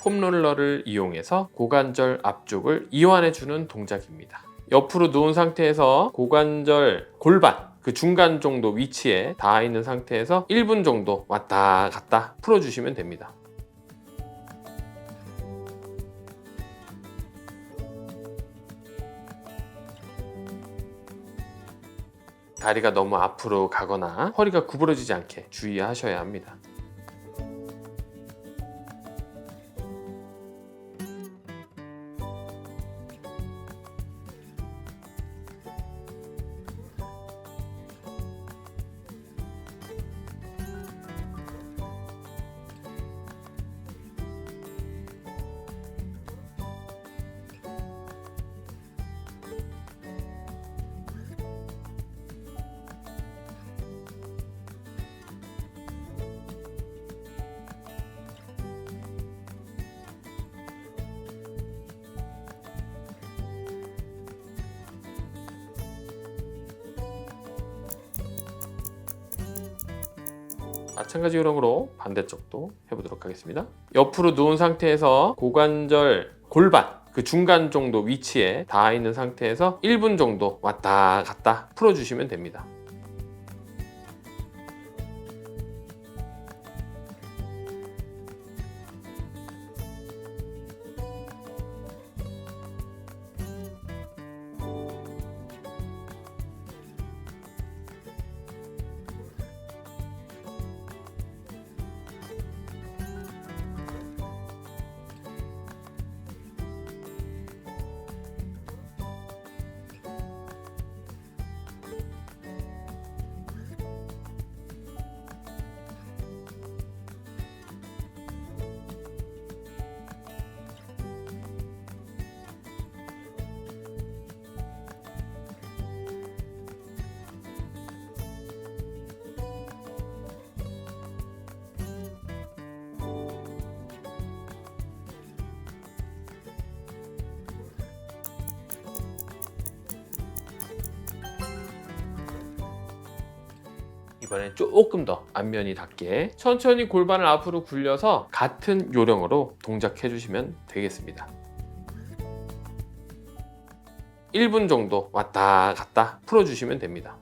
폼롤러를 이용해서 고관절 앞쪽을 이완해주는 동작입니다. 옆으로 누운 상태에서 고관절 골반 그 중간 정도 위치에 닿아 있는 상태에서 1분 정도 왔다 갔다 풀어주시면 됩니다. 다리가 너무 앞으로 가거나 허리가 구부러지지 않게 주의하셔야 합니다. 마찬가지 요령으로 반대쪽도 해보도록 하겠습니다. 옆으로 누운 상태에서 고관절 골반 그 중간 정도 위치에 닿아 있는 상태에서 1분 정도 왔다 갔다 풀어주시면 됩니다. 이번엔 조금 더 앞면이 닿게 천천히 골반을 앞으로 굴려서 같은 요령으로 동작해 주시면 되겠습니다. 1분 정도 왔다 갔다 풀어주시면 됩니다.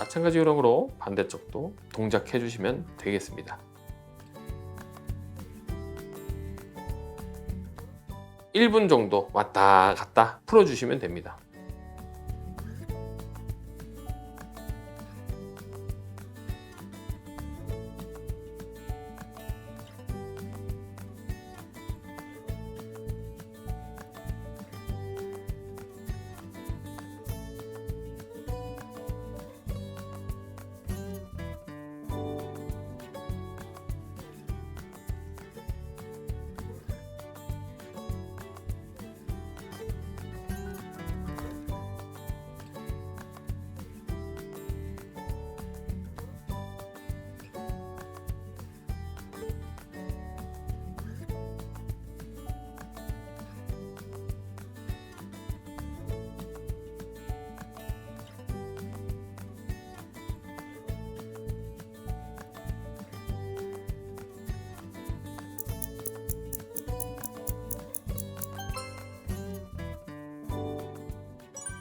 마찬가지 요령으로 반대쪽도 동작해 주시면 되겠습니다. 1분 정도 왔다 갔다 풀어주시면 됩니다.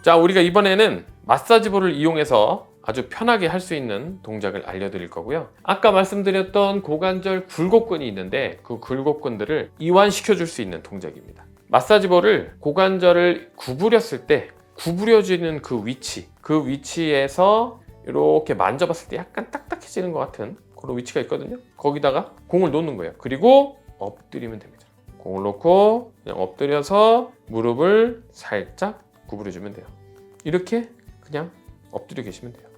자, 우리가 이번에는 마사지볼을 이용해서 아주 편하게 할 수 있는 동작을 알려드릴 거고요. 아까 말씀드렸던 고관절 굴곡근이 있는데 그 굴곡근들을 이완시켜 줄 수 있는 동작입니다. 마사지볼을 고관절을 구부렸을 때 구부려지는 그 위치, 그 위치에서 이렇게 만져봤을 때 약간 딱딱해지는 것 같은 그런 위치가 있거든요. 거기다가 공을 놓는 거예요. 그리고 엎드리면 됩니다. 공을 놓고 그냥 엎드려서 무릎을 살짝 구부려주면 돼요. 이렇게 그냥 엎드려 계시면 돼요.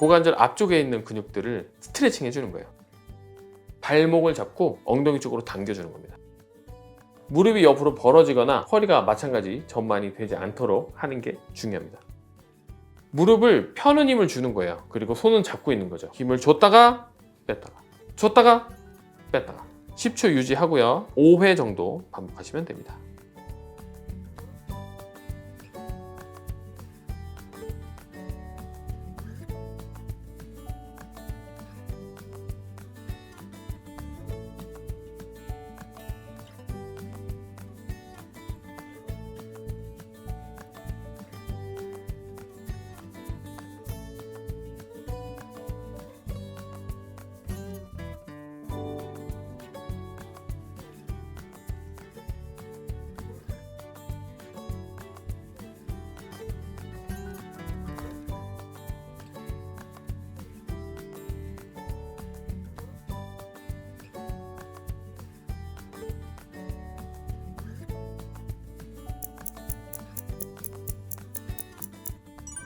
고관절 앞쪽에 있는 근육들을 스트레칭 해주는 거예요. 발목을 잡고 엉덩이 쪽으로 당겨주는 겁니다. 무릎이 옆으로 벌어지거나 허리가 마찬가지 전만이 되지 않도록 하는 게 중요합니다. 무릎을 펴는 힘을 주는 거예요. 그리고 손은 잡고 있는 거죠. 힘을 줬다가 뺐다가 줬다가 뺐다가 10초 유지하고요. 5회 정도 반복하시면 됩니다.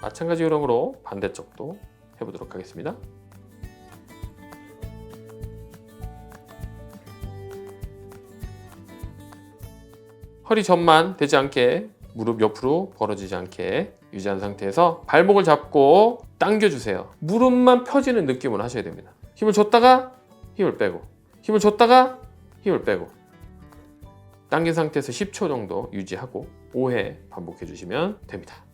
마찬가지 요령으로 반대쪽도 해보도록 하겠습니다. 허리 전만 되지 않게 무릎 옆으로 벌어지지 않게 유지한 상태에서 발목을 잡고 당겨주세요. 무릎만 펴지는 느낌으로 하셔야 됩니다. 힘을 줬다가 힘을 빼고 힘을 줬다가 힘을 빼고 당긴 상태에서 10초 정도 유지하고 5회 반복해 주시면 됩니다.